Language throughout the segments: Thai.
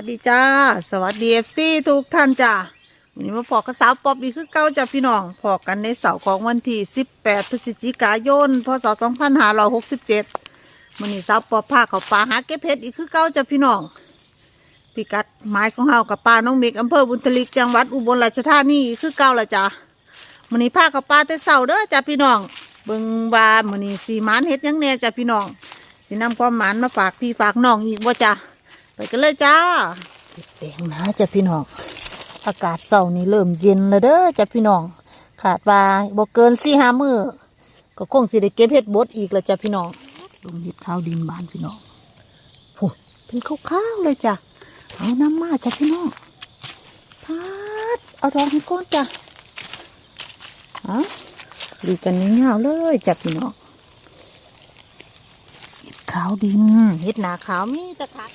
สวัสดีจ้า สวัสดีเอฟซีทุกท่านจ้าวันนี้มาพอกับสาวป๊อบอีกคือเก้าจ้าพี่น้องพอกันในเสาร์ของวันที่ 18 พฤศจิกายน พศ 2567วันนี้สาวป๊อบพาเขาป่าหาเก็บเห็ดอีกคือเก้าจ้าพี่น้องพิกัดหมายของเฮากับป่าน้องเมกอำเภอบุญทลิกจังหวัดอุบลราชธานีคือเก้าละจ้าวันนี้พาเขาป่าแต่เสาร์เด้อจ้าพี่น้องเบิ่งว่าวันนี้สีมานเห็ดยังแน่จ้าพี่น้องสินำความหมานมาฝากพี่ฝากน้องอีกว่าจ้า กันเลยจ้าแดงนะจ้ะพี่น้อง อากาศเสาร์นี้เริ่มเย็นแล้วเด้อจ้ะพี่น้องขาดว่าบ่เกินสี่ห้ามือก็คงสิได้เก็บเห็ดบดอีกแล้วจ้ะพี่น้องลงเห็ดข้าวดินบานพี่น้องโหเป็นข้าวๆเลยจ้ะเอาน้ำมาจ้ะพี่น้องพัดเอาดอกให้ก้นจ้ะเอาดูกันเงาวๆเลยจ้ะพี่น้องเห็ดขาวดินเห็ดหนาขาวมีแตะคั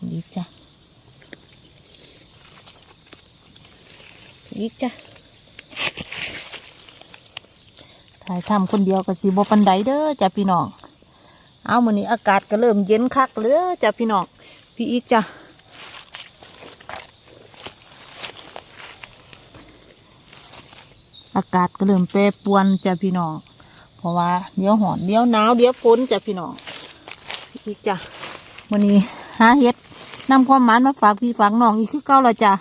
ดนี่จ้ะนี่จ้ะถ่ายทำคนเดียวกับสีบปันไดเด้อจ้ะพี่น้อง เอาวันนี้อากาศก็เริ่มเย็นคักเลยจ้ะพี่น้อง พี่อีกจ้ะอากาศก็เริ่มแปรปรวนจ้ะพี่น้อง เพราะว่าเดี๋ยวหอนเดี๋ยวหนาวเดี๋ยวฝนจ้ะพี่น้องอีกจ้ะวันนี้หาเห็ด นำความหมานมาฝากพี่ฝากน้องอีกคือเก่าละจ้ะ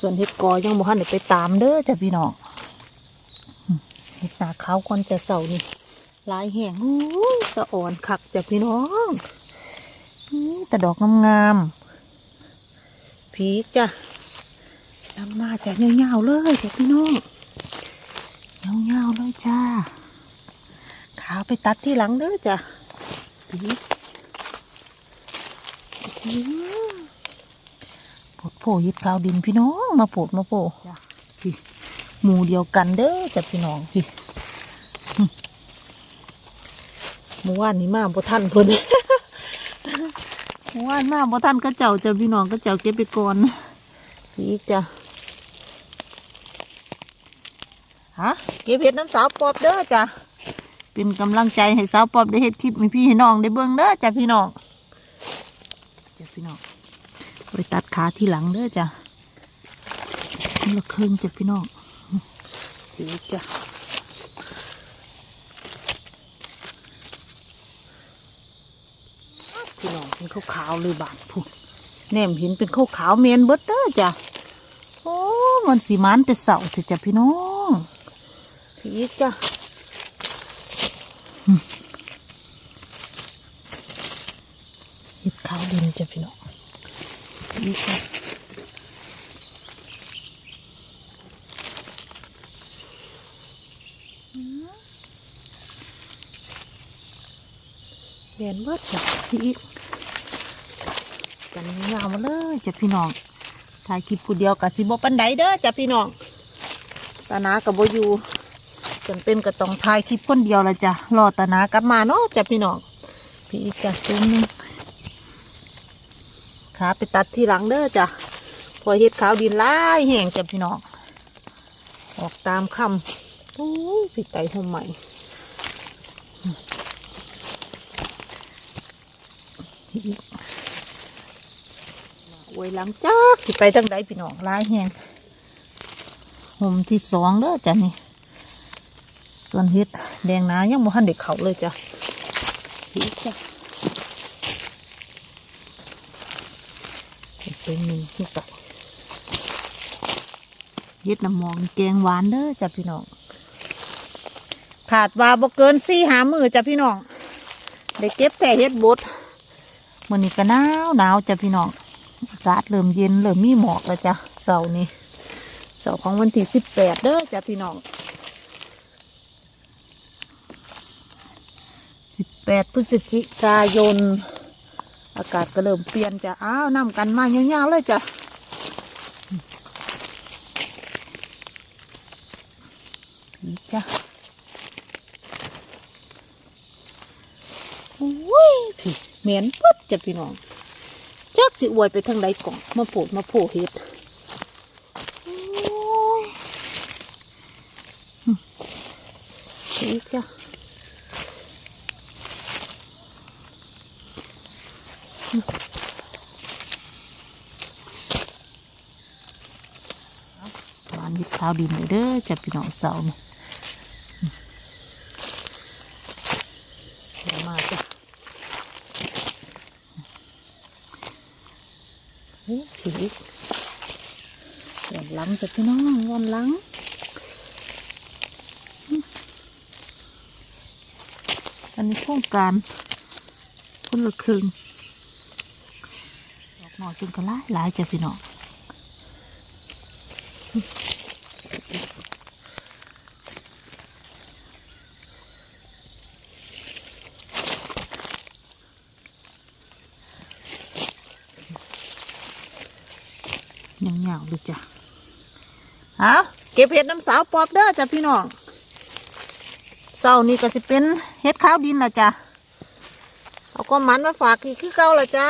ส่วนเห็ดกอยังบ่ทันได้ไปตามเด้อจ้ะพี่น้องเห็ดหนาขาวก่อนจะเสานี่ลายแห้งอุ้ยสะอ่อนคักจ้ะพี่น้องนี่แต่ดอกงามๆพีกจ้ะนำมาจากเงาๆเลยจ้ะพี่น้องเงาๆเลยจ้า ขาไปตัดที่หลังเด้อจ้ะปีปวดโผยิดขาวดินพี่น้อง มาปวดมาโผจ้ะพี่หมู่เดียวกันเด้อจ้ะพี่น้องพี่หึเมื่อวานนี้มาบ่ทันเพิ่นเมื่อวานมาบ่ทันก็เจ้าจ้ะพี่น้องก็เจ้าเก็บไปก่อนพี่จ้ะฮะเก็บเห็ดน้ำสาวปอบเด้อจ้ะ เป็นกำลังใจให้สาวปอบได้เห็ดคลิปให้พี่ให้น้องได้เบิ่งเด้อจ้ะพี่น้องจ้ะพี่น้องไปตัดขาที่หลังเด้อจ้ะนี่ละครึ่งจ้ะพี่น้องดีจ้ะพี่น้องเป็นขาวๆเลยบาดพุ่นแนมเห็นเป็นขาวๆเมนเบิดเด้อจ้ะโอ้มันสีมันแต่เสาเถอะจ้ะพี่น้องพี่จ้ะ เห็ดขาวดินจะพี่น้องพี่อีกจ้ะอืมเด่นเบิดจ้ะพี่อีกกันยาวมาเลยจ้ะพี่น้องถ่ายคลิปผู้เดียวกับสิบปันไดเด้อจ้ะพี่น้องตานากับโบยู จำเป็นก็ต้องถ่ายคลิปคนเดียวละจ้ะรอตานากลับมาเนาะจ้ะพี่น้องพี่อีกจ้ะตุ้มหนึงขาไปตัดที่หลังเด้อจ้ะพอเฮ็ดขาวดินลายแห้งจ้ะพี่น้องออกตามคำโอ้พี่ไต่หมใหม่พี่อีกอวยหลังจากสิไปทางใดพี่น้องลายแหงห่มที่สองเด้อจ้ะนี่ ส่วนเฮ็ดแดงหนายังบ่ทันเด็กเขาเลยจ้ะพี่จ้ะเฮ็ดเป็นหนึ่งที่กับเฮ็ดน้ำหมองแกงหวานเด้อจ้ะพี่น้องขาดว่าบ่เกินสี่หามือจ้ะพี่น้องได้เก็บแต่เฮ็ดบดมื้อนี้ก็หนาวหนาวจ้ะพี่น้องอากาศเริ่มเย็นเริ่มมีหมอกแล้วจ้ะเสาร์นี้เสาร์ของวันที่สิบแปดเด้อจ้ะพี่น้อง สิบแปดพฤศจิกายน อากาศก็เริ่มเปลี่ยนจ้ะ อ้าวน้ำกันมาเงาวๆเลยจ้ะนี่จ้ะอุ้ยพี่เหม็นปึ๊ดจ้ะพี่น้องจักสิอวยไปทางใดก่อนมาโผดมาโผเห็ดโอ้ยหึนี่จ้ะ ขาวดินเลยเด้อจะพี่น้องสาวนี่มาจ้ะเฮ้ยผิวอีกเดี๋ยวหลังจ้ะพี่น้องวันลังอันนี้โครงการคนละครึ่งดอกหน่อจนก็หลายหลายจ้ะพี่น้องยังเหงาเลยจ้ะเอาเก็บเห็ดน้ำสาวปอบเด้อจ้ะพี่น้องเสาร์นี้ก็จะเป็นเฮ็ดข้าวดินละจ้ะเอาก้อนมันมาฝากอีกคือเก่าละจ้า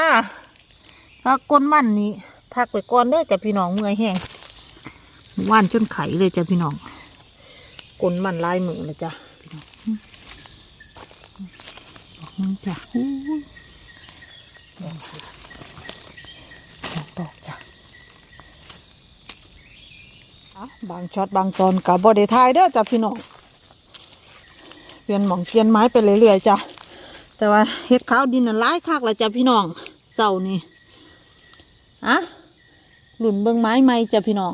พักก้นมันนี่พักไปก่อนเด้อจ้ะพี่น้องเมื่อยแห้งว่านจนไข่เลยจ้ะพี่น้องก้นมันลายมือละจ้ะพี่น้องจ้ะอู้ดอกดอกดอกจ้ะเอา บางช็อตบางตอนกับบอดี้ทายเด้อจ้ะพี่น้องเปลี่ยนหมองเปลี่ยนไม้ไปเรื่อยๆจ้ะแต่ว่าเฮ็ดขาวดินน่ะร้ายคักละจ้ะพี่น้องเสานี่อะหลุนเบิ่งไม้ใหม่จ้ะพี่น้อง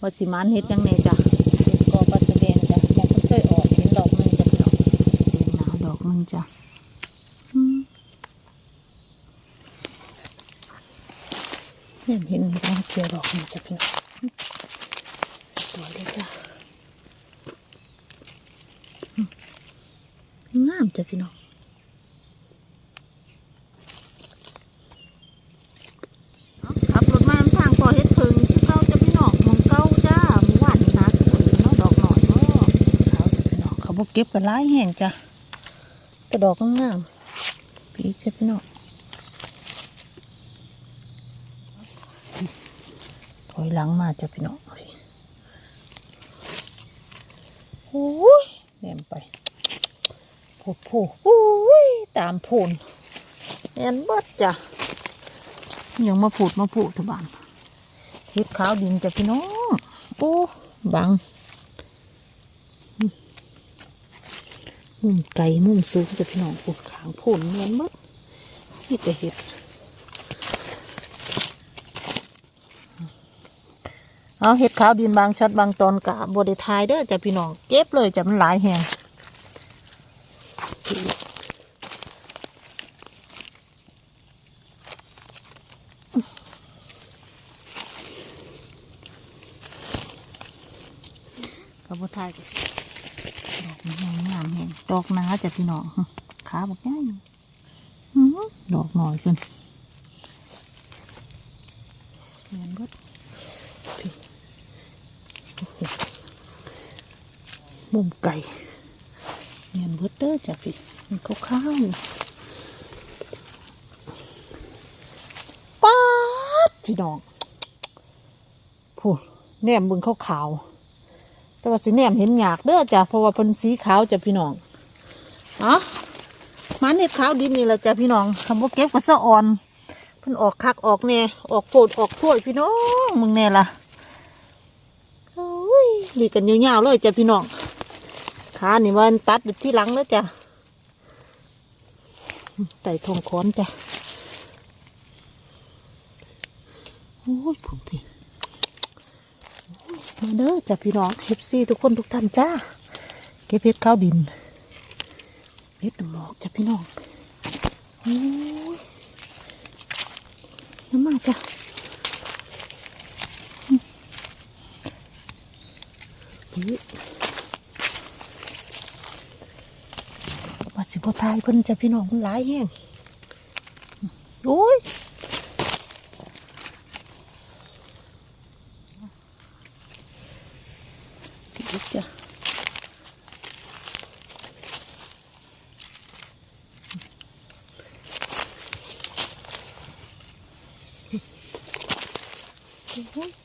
ว่าสิมานเฮ็ดยังไงจ้ะเฮ็ดกอปลาสะแดงจ้ะมองเพิ่นเคยออกเห็นดอกหนึงจ้ะพี่น้องเห็นหนาดอกหนึงจ้ะอืมเห็นเห็นเห็นเกี่ยวดอกหนึงจ้ะพี่น้องส วยเลยจ้ะงามจ้ะพี่น้องขับรถมาทางพอเฮ็ดเพิงเก้าจ้ะพี่น้องหมองเก้าจ้าหมู่บ้านนี่นะฝนเนาะดอกหน่อยเนาะเขาจ้ะพี่น้องเขาบอกเก็บกันหลายแห่งจ้ะแต่ดอกก็งามพี่จ้ะพี่น้องถอยหลังมาจ้ะพี่น้องโอ้ยแหนมไป โอ้โหอุ้ยตามพูนเห็นบดจ้ะยังมาพูดมาพูดทุบ้านเฮ็ดขาวดินจ้ะพี่น้องโอ้บังมุมไก่มุมสูงจะพี่น้องพูดขางพูนเนียนเบิดนี่แต่เห็ดเอาเห็ดขาวดินบางชัดบางตอนกะบไดทายเด้อจ้ะพี่น้องเก็บเลยจ้ะมันหลายแหง กระบทายก็สิดอกมันยังงามแหงดอกหนาจ้ะ พี่น้องขาบอกง่ายอยู่ดอกหน่อยขึ้นเงินก็มุมไก่เงินเบิดเด้อจ้ะพี่มันข้าวๆอยู่ป๊าดพี่น้องพูดแหนมบึงข้าวๆแต่ว่าสีแหนมเห็นหยากเด้อจ้ะเพราะว่าเป็นสีขาวจ้ะพี่น้อง อ๋อมันเห็ดขาวดินนี่แหละจ้ะพี่น้องคำว่าเก็บก็สะอ่อนเพิ่นออกคักออกแน่ออกโผดออกถ้วยพี่น้องมึงแน่ละโอ้ยดีกันยาวๆเลยจ้ะพี่น้องขานี่มันตัดอยู่ที่หลังแล้วจ้ะไต่ทองค้อนจ้ะโอ้ยผุนพี่มาเด้อจ้ะพี่น้องเฮฟซี่ทุกคนทุกท่านจ้า เก็บเพชรข้าวดิน เพชรหมอกจ้ะพี่น้องโอ้ยน้ำมาจ้ะอืมนี่ว่าสิบทายเพิ่นจ้ะพี่น้องมันหลายแห้งโอ้ย อีกจ้ะโอ้ย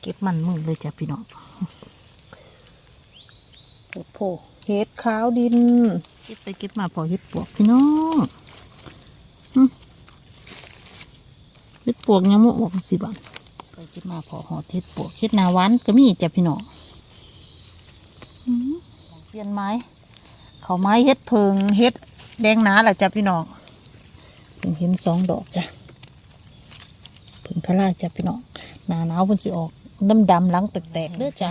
เก็บมันมึงเลยจ้ะพี่น้องโอ้โหเห็ดขาวดิน เก็บไปเก็บมาพอเห็ดปวกพี่น้องหึเห็ดปวกยังมุกบอกสิบันไปเก็บมาพอหอดเห็ดปวกเห็ดนาหวานก็มีจ้ะพี่น้องปลี่ยนไม้ เขาไม้เฮ็ดเพิงเฮ็ดแดงหนาแหละจ้ะพี่น้องเพิ่งเห็นสองดอกจ้ะเพิ่งคาราจ้ะพี่น้อง หนาหนาวเพิ่นสิออกดำดำหลังแตกๆเด้อจ้ะ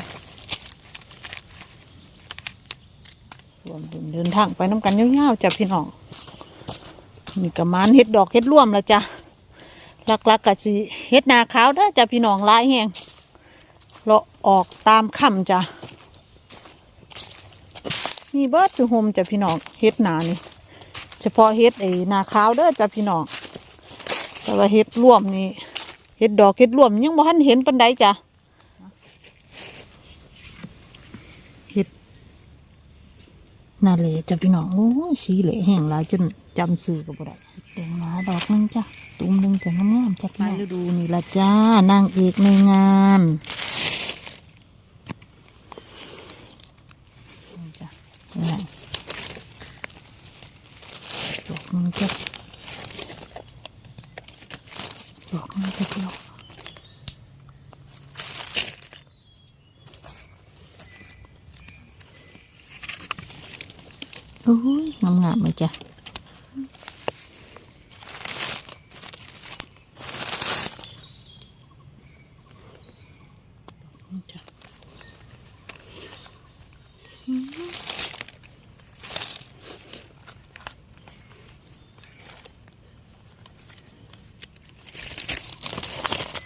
รวมเดินทางไปน้ำกันยาวๆจ้ะพี่น้องมีกระมานเฮ็ดดอกเฮ็ดร่วมแล้วจ้ะหลักๆกะสิเฮ็ดนาขาวเด้อจ้ะพี่น้องลายแหงเลาะออกตามค่ำจ้ะมีเบิร์ดสุโฮมจ้ะพี่น้องเฮ็ดนานี่เฉพาะเฮ็ดไอ้นาขาวเด้อจ้ะพี่น้องแต่ว่าเฮ็ดร่วมนี่ เฮ็ดดอกเฮ็ดร่วมยังบ่ทันเห็นปานใดจ้ะเฮ็ดนาเหลจ้ะพี่น้องโอ้ยสีเหลแห้งหลายจนจำซื้อก็บ่ได้แดงหนาดอกหนึงจ้ะตุ้มหนึงจ้ะงามๆจ้ะพี่น้องฤดูนี่ละจ้านางเอกในงานนี่จ้ะ นี่ดอกมันจะดอกมันจะดอกโอ้ยงามงามๆเลยจ้ะนี่จ้ะ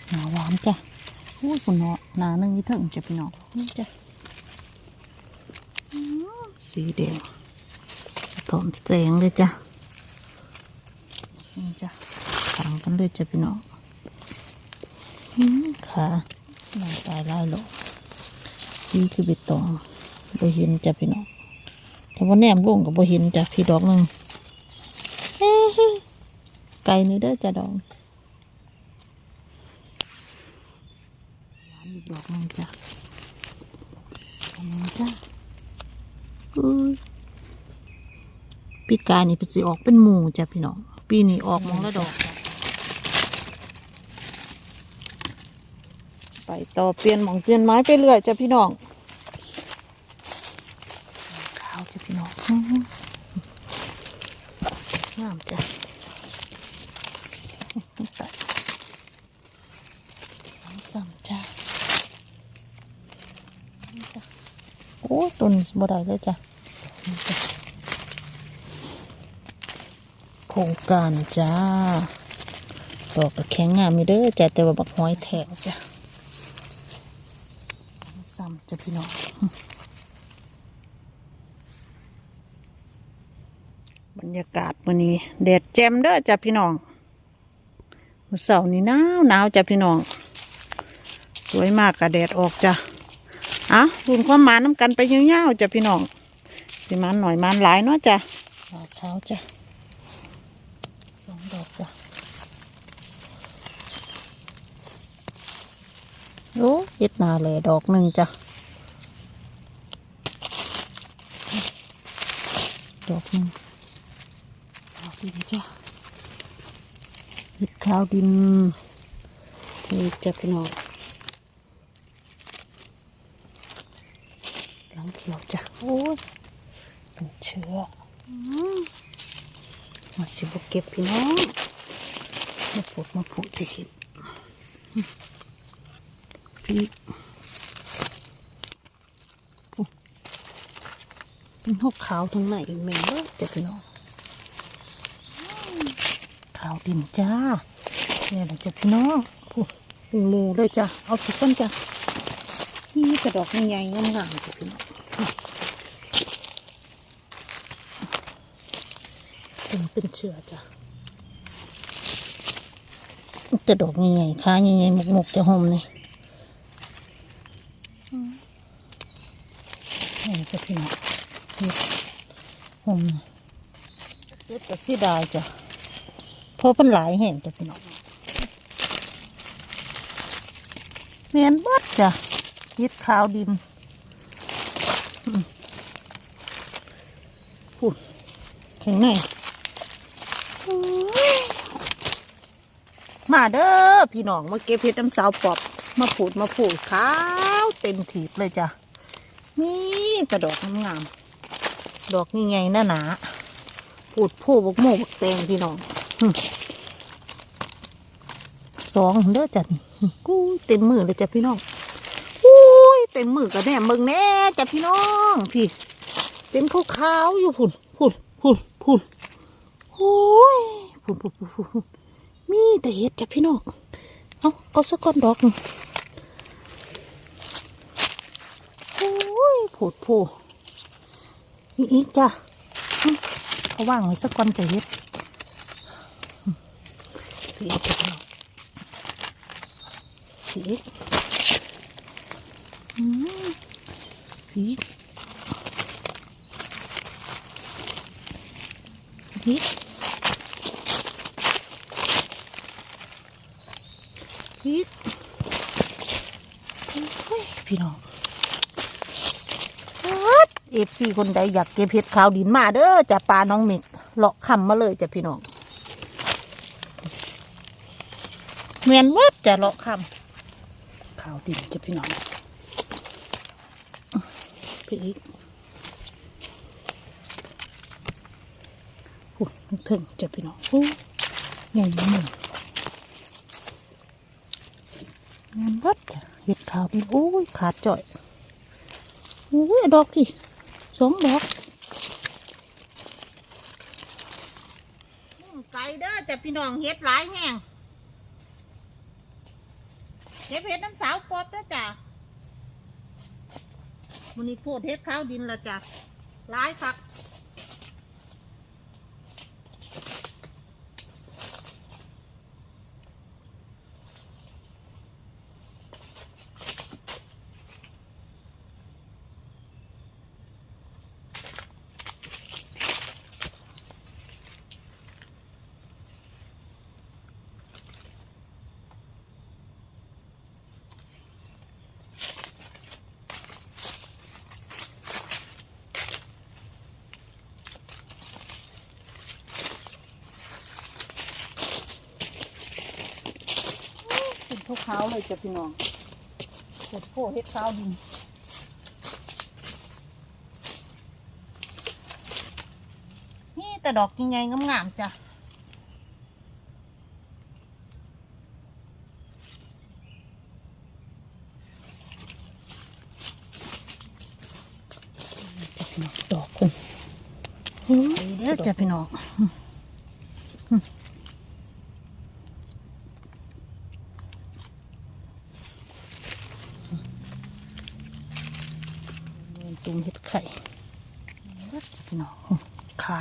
หนาหวานจ้ะอุ้ยคุณเนาะหนาหนึ่งนี่ถึงจะพี่น้องนี่จ้ะอื้อสีแดงส พร้อนแสงเลยจ้ะนี่จ้ะขังกันเลยจ้ะพี่น้องอื้อขาหน้าตายลายหลอกนี่คือใบตองบ่เห็นจ้ะพี่น้องแต่ว่าแนมลงกับบ่เห็นจ้ะพี่ดอกหนึ่งเฮ้ไก่นี่เด้อจ้ะดอกหนึงจ้ะอันนี้จ้ะอุ้ย ปีกายนี่เป็นสิออกเป็นหมู่จ้ะพี่น้อง ปีนี้ออกหมองละดอก ไปต่อเปลี่ยนหมองเปลี่ยนไม้ไปเรื่อยจ้ะพี่น้องขาวจ้ะพี่น้องงามจ้ะไปน้ำซ้ำจ้ะโอ้ต้นบ่ได้เลยจ้ะนี่จ้ะโครงการจ้าดอกก็แข็งงามมีเด้อจ้ะแต่ว่าบักห้อยแถวจ้ะซ้ำจ้ะพี่น้องบรรยากาศวันนี้แดดแจ่มเด้อจ้ะพี่น้องมื้อเสาร์นี้หนาวหนาวจ้ะพี่น้อง สวยมากกะแดดออกจ้ะอะรุนความหมาน้ำกันไปยาวๆจ้ะพี่น้อง สิมันหน่อยมันหลายเนาะจ้ะขาวจ้ะสองดอกจ้ะโอ้ เฮ็ดนาแหล่ดอกหนึ่งจ้ะ ดอกหนึ่งดอกดินจ้ะเฮ็ดข้าวดินนี่จ้ะพี่น้องหลังเขียวจ้ะโอ้ยเป็นเชื้ออืมมาสิบเก็บพี่น้องมาปลูกมาปลูกจะเห็น พี่โอ้เป็นหกขาวทั้งไหนอีกแม่เด้อจ้ะพี่น้องอืมขาวดินจ้าเนี่ยแหละจ้ะพี่น้องพูเป็นหมูเลยจ้ะเอาทุกคนจ้ะนี่กระดอกใหญ่ๆงามๆจ้ะพี่น้องเป็นเป็นเชือจ้ะจะดอกใหญ่ๆขาใหญ่ๆหมกๆจะห่มนี่นี่ จ้ะพี่น้องนี่ห่มนี่เก็บแต่สีดายจ้ะเพราะเป็นหลายแห่งจ้ะพี่น้องเมียนเบัดจ้ะเฮ็ดขาวดินอืมพูดข้างในโอ้ยมาเด้อพี่น้องมาเก็บเห็ดน้ำสาวปอบ มาผูดมาผูดขาวเต็มถีบเลยจ้ะมี แต่ดอกงามดอกนี่ไงหน้าหนาปูดผู้บกโมบกแตงพี่น้องสองเด้อจัดกูเต็มมือเลยจ้ะพี่น้องอุ้ยเต็มมือกันแน่มึงแน่จ้ะพี่น้องพี่ เป็นขาวๆอยู่พุ่นพุ่นพุ่นพุ่นโอ้ยผุนผุนพุ่นพุ่นพุ่นมีแต่เห็ดจ้ะพี่น้องเอาเอาสักก้อนดอกหนึ่งโอ้ยโผดโผนี่อีกจ้ะเอาว่างไว้สักก้อนแต่เห็ดอืมสีอีกจ้ะพี่น้องสีอีกอืมสีอีกพริกพริกโอ้ยพี่น้องเอ ฟซีคนใดอยากเก็บเห็ดขาวดินมาเด้อจะปลาน้องเม็กเลาะคำมาเลยจ้ะพี่น้องเหมือนวัดจะเลาะคำขาวดินจ้ะพี่น้องพริกโอ้ยถึงจะพี่น้องโอ้ยใหญ่มากงานวัดจ้ะเห็ดขาวนี่โอ้ยขาดจ่อยโอ้ยดอกดิ สองดอกไก่เด้อจ้ะพี่น้องเฮ็ดหลายแห้งเก็บเฮ็ดน้ำสาวปอบเด้อจ้ะมันนี้โพดเฮ็ดข้าวดินละจ้ะหลายคัก เป็นพวกเขาเลยจ้ะพี่น้องเห็ดโพเห็ดขาวดินนี่แต่ดอกยังไงงามๆจ้ะจ้ะพี่น้องดอกคุณเด้อจ้ะพี่น้อง ตุ่มเห็ดไข่วัดจ้ะพี่น้องขา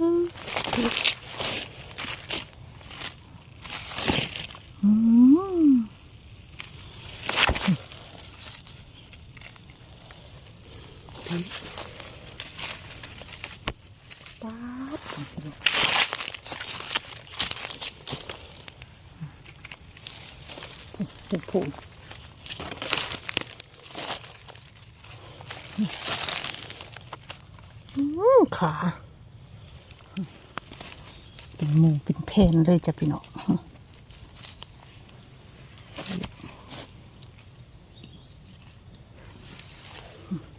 อืมป๊าดผูผู อืม ขาเป็นหมูเป็นเพนเลยจ้ะพี่น้อง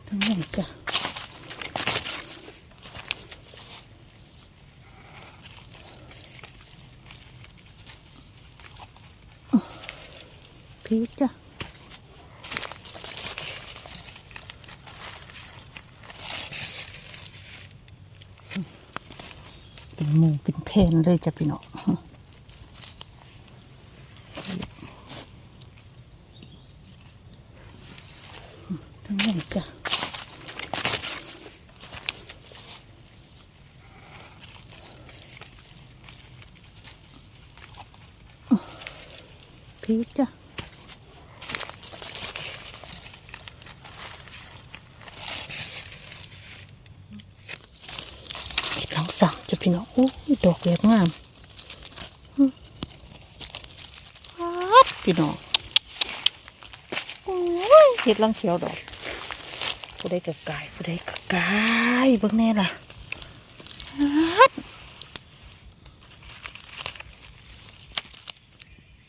ทั้งนั้นจ้ะพีชจ้ะ เป็นหมู เลยจ้ะพี่น้องทั้งนั้นจ้ะพีจ้ะลังสามจ้ะพี่น้องโอ้ ดอกแบบงามฮัดพี่น้องเห็ดลังเขียวดอกผู้ใดกระกายผู้ใดกระกายเบิ่งแน่ล่ะฮัด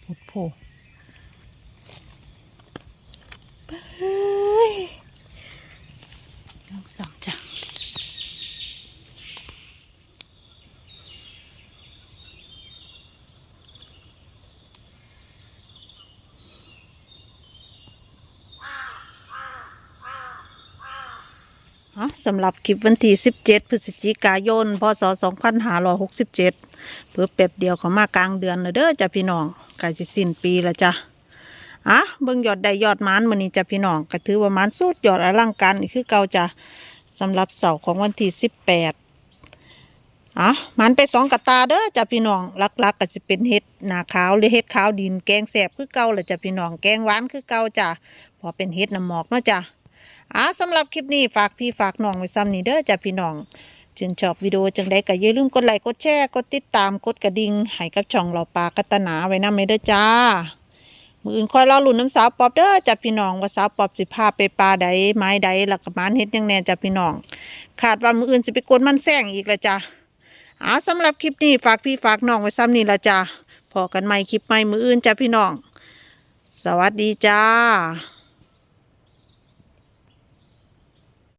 พุดโผเฮ้ยลังสามจ้ะ ฮะ สำหรับคลิปวันที่ 17 พฤศจิกายน พศ 2567 เพื่อแป๊บเดียวเขามากลางเดือนแล้วเด้อจ้ะพี่น้องใกล้จะสิ้นปีแล้วจ้ะอะเบิ่งยอดได้ยอดมันมื้อนี้จ้ะพี่น้องก็ถือว่ามันสุดยอดอลังการคือเก่าจ้ะสำหรับเสาร์ของวันที่ 18อะมันไปสองกระตาเด้อจ้ะพี่น้องลักๆก็จะเป็นเห็ดหนาขาวหรือเห็ดขาวดินแกงแสบคือเก่าแหละจ้ะพี่น้องแกงหวานคือเก่าจ้ะพอเป็นเห็ดน้ำหมอกเนาะจ้ะ อ่าสำหรับคลิปนี้ฝากพี่ฝากน้องไว้ซ้ำนี้เด้อจ้ะพี่น้องชื่นชอบวิดีโอจังใดก็อย่าลืมกดไลค์กดแชร์กดติดตามกดกระดิ่งให้กับช่องเราปลากัตนาไว้นำเด้อจ้ามืออื่นคอยรอลุ่นน้ำสาวปอบเด้อจ้ะพี่น้องว่าสาวปอบสิพาไปปลาใดไม้ใดแล้วก็มานเฮ็ดยังแน่จ้ะพี่น้องขาดว่ามืออื่นสิไปกดมันแซงอีกละจ้ะอาสำหรับคลิปนี้ฝากพี่ฝากน้องไว้ซ้ำนี้ละจ้ะพอกันใหม่คลิปใหม่มืออื่นจ้ะพี่น้อง สวัสดีจ้า